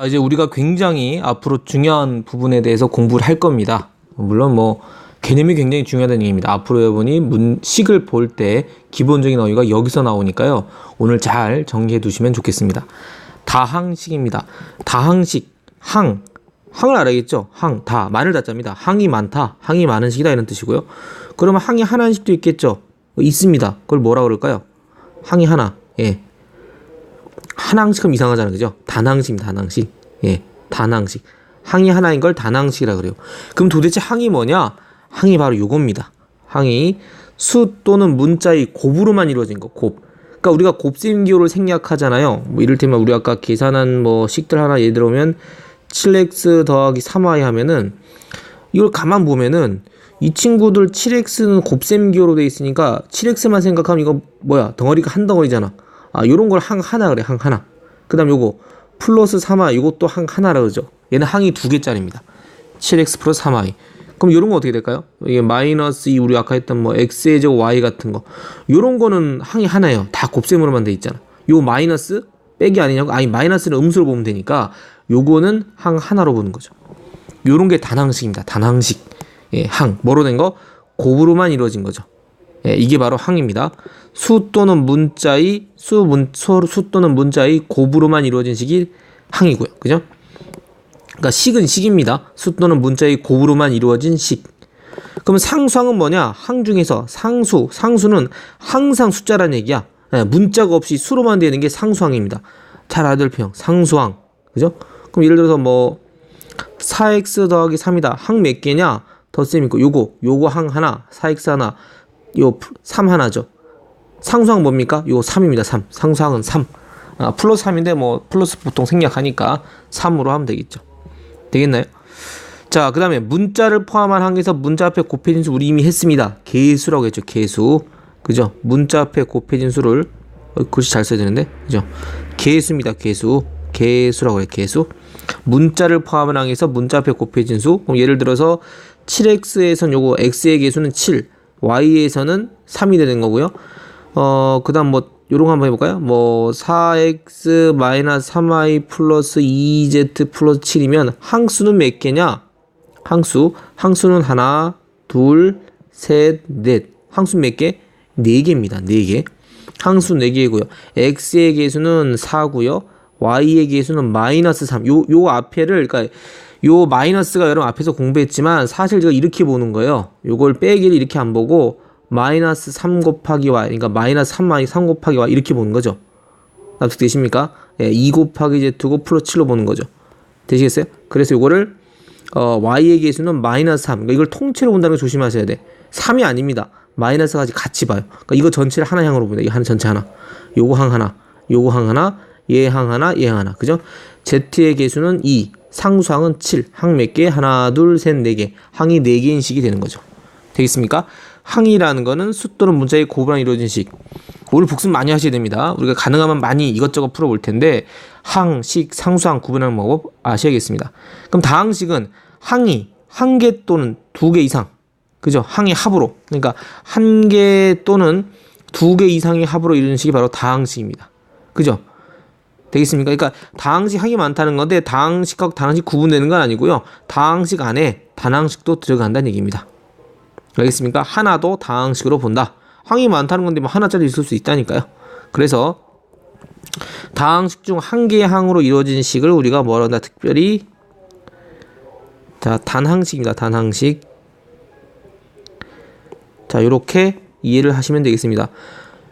아, 이제 우리가 굉장히 앞으로 중요한 부분에 대해서 공부를 할 겁니다. 물론 뭐 개념이 굉장히 중요하다는 얘기입니다. 앞으로 여러분이 문식을 볼 때 기본적인 어휘가 여기서 나오니까요. 오늘 잘 정리해 두시면 좋겠습니다. 다항식입니다. 다항식, 항, 항을 알아야겠죠? 항, 다, 많을 다자입니다. 항이 많다, 항이 많은 식이다 이런 뜻이고요. 그러면 항이 하나인 식도 있겠죠? 있습니다. 그걸 뭐라 그럴까요? 항이 하나, 예. 한항식은 이상하잖아요. 그죠? 단항식입니다. 단항식. 예. 단항식. 항이 하나인 걸 단항식이라 그래요. 그럼 도대체 항이 뭐냐? 항이 바로 요겁니다. 항이 수 또는 문자의 곱으로만 이루어진 거. 곱. 그러니까 우리가 곱셈 기호를 생략하잖아요. 뭐 이를테면 우리 아까 계산한 뭐 식들 하나 예를 들어면 7x 더하기 3y 하면은 이걸 가만 보면은 이 친구들 7x는 곱셈 기호로 돼 있으니까 7x만 생각하면 이거 뭐야 덩어리가 한 덩어리잖아. 아, 요런 걸 항 하나 그래, 항 하나. 그 다음 요거, 플러스 3i, 요것도 항 하나라 그러죠. 얘는 항이 두 개짜리입니다. 7x 플러스 3i. 그럼 요런 거 어떻게 될까요? 이게 마이너스 2, 우리 아까 했던 뭐 x의 제곱 y 같은 거. 요런 거는 항이 하나예요. 다 곱셈으로만 돼 있잖아. 요 마이너스 빼기 아니냐고? 아니, 마이너스는 음수로 보면 되니까 요거는 항 하나로 보는 거죠. 요런 게 단항식입니다. 단항식. 예, 항. 뭐로 된 거? 곱으로만 이루어진 거죠. 예, 이게 바로 항입니다. 수 또는 문자의 수, 문, 수, 수 또는 문자의 곱으로만 이루어진 식이 항이고요. 그죠? 그러니까 식은 식입니다. 수 또는 문자의 곱으로만 이루어진 식. 그러면 상수항은 뭐냐? 항 중에서 상수, 상수는 항상 숫자라는 얘기야. 예, 문자가 없이 수로만 되는 게 상수항입니다. 잘 표현. 상수항. 그죠? 그럼 예를 들어서 뭐 4x 더하기 3이다. 항 몇 개냐? 덧셈 있고 요거 요거 항 하나, 4x 하나, 요 3 하나죠. 상수항 뭡니까? 요 3입니다. 3. 상수항은 3. 아, 플러스 3인데 뭐 플러스 보통 생략하니까 3으로 하면 되겠죠. 되겠나요? 자, 그 다음에 문자를 포함한 항에서 문자 앞에 곱해진 수 우리 이미 했습니다. 개수라고 했죠. 개수. 그죠? 문자 앞에 곱해진 수를 어, 글씨 잘 써야 되는데. 그죠? 개수입니다. 개수. 개수라고 해요. 개수. 문자를 포함한 항에서 문자 앞에 곱해진 수. 그럼 예를 들어서 7x에선 요거 x의 개수는 7. Y에서는 3이 되는 거고요. 어, 그 다음 뭐, 요런 거 한번 해볼까요? 뭐, 4x 마이너스 3y 플러스 2z 플러스 7이면 항수는 몇 개냐? 항수. 항수는 하나, 둘, 셋, 넷. 항수 몇 개? 네 개입니다. 네 개. 항수 네 개고요. x의 개수는 4고요. y의 개수는 마이너스 3. 요, 요 앞에를, 그러니까 요 마이너스가 여러분 앞에서 공부했지만 사실 제가 이렇게 보는 거예요. 요걸 빼기를 이렇게 안 보고 마이너스 3 곱하기 y 그러니까 마이너스 3 마이 3 곱하기 y 이렇게 보는 거죠. 납득되십니까? 예, 2 곱하기 z고 플러스 7로 보는 거죠. 되시겠어요? 그래서 요거를 어, y의 개수는 마이너스 3. 그러니까 이걸 통째로 본다는 거 조심하셔야 돼. 3이 아닙니다. 마이너스가 같이 봐요. 그러니까 이거 전체를 하나 향으로 봅니다. 이 하나 전체 하나. 요거 항 하나. 요거 항 하나. 얘 항 하나. 얘 항 하나. 그죠? z의 개수는 2. 상수항은 7. 항 몇 개? 하나, 둘, 셋, 네 개. 항이 네 개인 식이 되는 거죠. 되겠습니까? 항이라는 거는 수 또는 문자의 곱으로 이루어진 식. 오늘 복습 많이 하셔야 됩니다. 우리가 가능하면 많이 이것저것 풀어볼 텐데 항, 식, 상수항 구분하는 방법 아셔야겠습니다. 그럼 다항식은 항이 한 개 또는 두 개 이상. 그죠? 항의 합으로. 그러니까 한 개 또는 두 개 이상의 합으로 이루는 식이 바로 다항식입니다. 그죠? 되겠습니까? 그러니까 다항식 항이 많다는 건데 다항식하고 단항식 구분되는 건 아니고요. 다항식 안에 단항식도 들어간다는 얘기입니다. 알겠습니까? 하나도 다항식으로 본다. 항이 많다는 건데 뭐 하나짜리 있을 수 있다니까요. 그래서 다항식 중 한 개의 항으로 이루어진 식을 우리가 뭐라 한다? 특별히 자 단항식입니다. 단항식 자 이렇게 이해를 하시면 되겠습니다.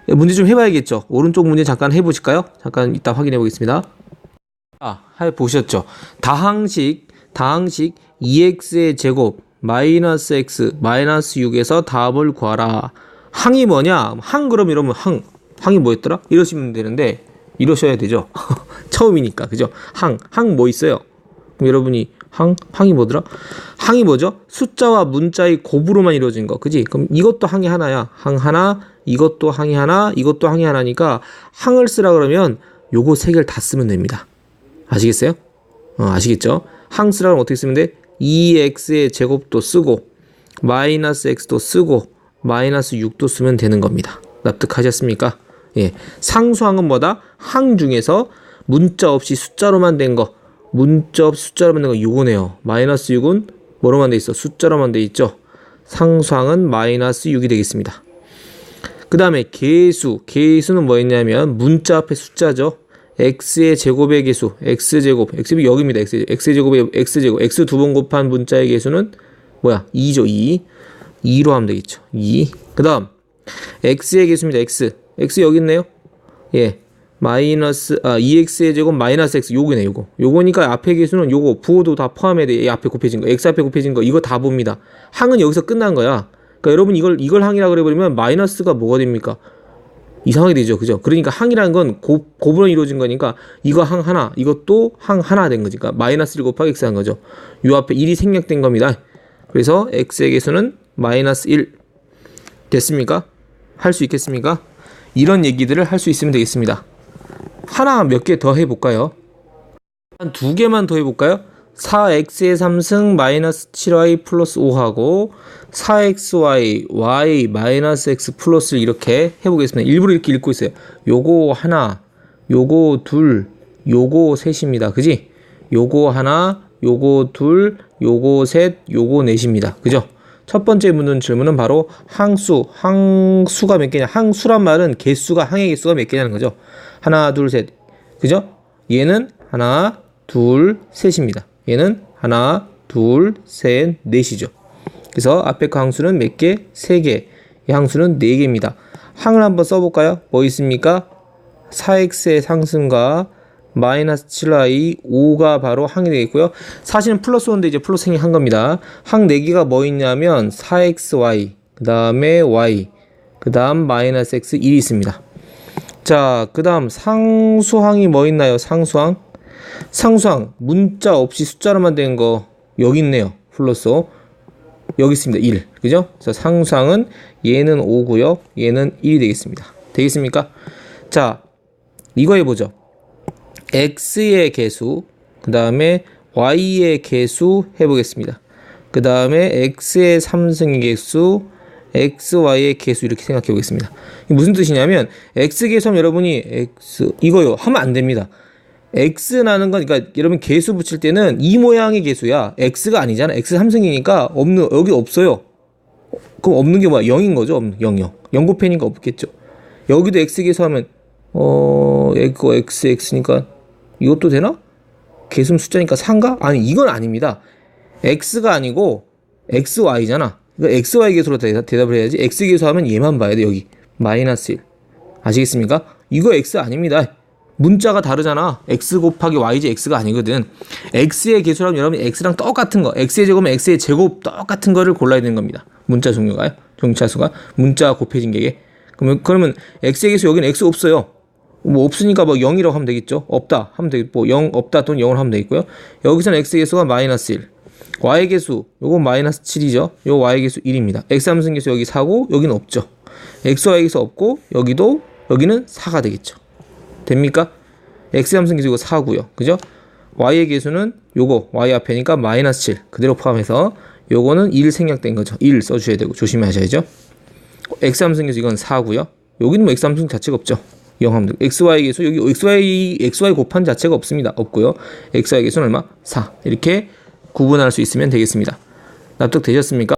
문제 좀 해봐야겠죠. 오른쪽 문제 잠깐 해보실까요? 잠깐 이따 확인해 보겠습니다. 아, 해 보셨죠? 다항식, 다항식 2x의 제곱 마이너스 x 마이너스 6에서 답을 구하라. 항이 뭐냐? 항 그럼 이러면 항, 항이 뭐였더라? 이러시면 되는데 이러셔야 되죠. 처음이니까 그죠? 항, 항 뭐 있어요? 그럼 여러분이 항, 항이 뭐더라? 항이 뭐죠? 숫자와 문자의 곱으로만 이루어진 거, 그지? 그럼 이것도 항이 하나야. 항 하나, 이것도 항이 하나, 이것도 항이 하나니까 항을 쓰라 그러면 요거 세 개를 다 쓰면 됩니다. 아시겠어요? 어, 아시겠죠? 항 쓰라면 어떻게 쓰면 돼? 2x의 제곱도 쓰고 마이너스 x도 쓰고 마이너스 6도 쓰면 되는 겁니다. 납득하셨습니까? 예. 상수항은 뭐다? 항 중에서 문자 없이 숫자로만 된 거. 없이 숫자로 만든 거 요거네요. 마이너스 6은 뭐로만 돼 있어? 숫자로만 돼 있죠. 상수항은 마이너스 6이 되겠습니다. 그 다음에 개수. 개수는 뭐였냐면 문자 앞에 숫자죠. x의 제곱의 개수. x제곱. x제곱이 여기입니다. x제곱. x제곱의 x제곱. x 두 번 곱한 문자의 개수는 뭐야? 2죠. 2. 2로 하면 되겠죠. 2. 그 다음 x의 개수입니다. x. x 여기 있네요. 예. 마이너스 아 2x의 제곱 마이너스 x 요거네 요거 요거니까 앞에 개수는 요거 부호도 다 포함해야 돼. 이 앞에 곱해진 거 x 앞에 곱해진 거 이거 다 봅니다. 항은 여기서 끝난 거야. 그러니까 여러분 이걸 이걸 항이라 그래 버리면 마이너스가 뭐가 됩니까? 이상하게 되죠. 그죠? 그러니까 항이라는 건 고, 곱으로 이루어진 거니까 이거 항 하나, 이것도 항 하나 된 거지. 그러니까 마이너스 1 곱하기 x 한 거죠. 요 앞에 1이 생략된 겁니다. 그래서 x의 개수는 마이너스 1 됐습니까? 할 수 있겠습니까? 이런 얘기들을 할 수 있으면 되겠습니다. 하나 몇 개 더 해볼까요? 한 두 개만 더 해볼까요? 4x의 3승 마이너스 7y 플러스 5하고 4xy y 마이너스 x 플러스를 이렇게 해보겠습니다. 일부러 이렇게 읽고 있어요. 요거 하나, 요거 둘, 요거 셋입니다. 그지? 요거 하나, 요거 둘, 요거 셋, 요거 넷입니다. 그죠? 첫 번째 묻는 질문은 바로 항수, 항수가 몇 개냐? 항수란 말은 개수가 항의 개수가 몇 개냐는 거죠. 하나, 둘, 셋. 그죠? 얘는 하나, 둘, 셋입니다. 얘는 하나, 둘, 셋, 넷이죠. 그래서 앞에 그 항수는 몇 개? 세 개. 이 항수는 네 개입니다. 항을 한번 써볼까요? 뭐 있습니까? 4x의 상승과 마이너스 7y 5가 바로 항이 되겠고요. 사실은 플러스 5인데 이제 플러스 행이 한 겁니다. 항 4개가 뭐 있냐면 4xy 그 다음에 y 그 다음 마이너스 x 1이 있습니다. 자, 그 다음 상수항이 뭐 있나요? 상수항 상수항 문자 없이 숫자로만 된 거 여기 있네요. 플러스 5 여기 있습니다. 1 그죠? 그래서 상수항은 얘는 5고요. 얘는 1이 되겠습니다. 되겠습니까? 자, 이거 해보죠. X의 개수, 그 다음에 y의 개수 해보겠습니다. 그 다음에 x의 3승의 개수, xy의 개수 이렇게 생각해 보겠습니다. 무슨 뜻이냐면 x 개수하면 여러분이 x 이거요 하면 안 됩니다. x라는 건 그러니까 여러분 개수 붙일 때는 이 모양의 개수야. x가 아니잖아. x 3승이니까 없는 여기 없어요. 그럼 없는 게 뭐야? 0인 거죠. 0, 0. 0 곱해니까 없겠죠. 여기도 x 개수하면 어 이거 x x니까 이것도 되나? 개수 숫자니까 3가? 아니 이건 아닙니다. x가 아니고 xy잖아. 그러니까 xy 개수로 대답, 대답을 해야지. x 개수하면 얘만 봐야 돼 여기 마이너스 1. 아시겠습니까? 이거 x 아닙니다. 문자가 다르잖아. x 곱하기 y지 x가 아니거든. x의 개수라면 여러분이 x랑 똑같은 거, x의 제곱은 x의 제곱 똑같은 거를 골라야 되는 겁니다. 문자 종류가요. 종차수가 문자 곱해진 게. 그러면 그러면 x의 개수 여기는 x 없어요. 뭐 없으니까 뭐 0이라고 하면 되겠죠. 없다 하면 되겠고 뭐0 없다 또는 0을 하면 되겠고요. 여기서는 x 개수가 마이너스 1. y 개수 요거 마이너스 7이죠. 요 y 개수 1입니다. x 함수 개수 여기 4고 여기는 없죠. x y 개수 없고 여기도 여기는 4가 되겠죠. 됩니까? x 함수 개수 이거 4고요. 그죠? y의 개수는 요거 y 앞에니까 마이너스 7 그대로 포함해서 요거는 1 생략된 거죠. 1 써주셔야 되고 조심하셔야죠. x 함수 개수 이건 4고요. 여기는 뭐 x 함수 자체가 없죠. 0 하면 되고 xy 개수 여기 xy xy 곱한 자체가 없습니다. 없고요. xy 개수는 얼마? 4 이렇게 구분할 수 있으면 되겠습니다. 납득되셨습니까?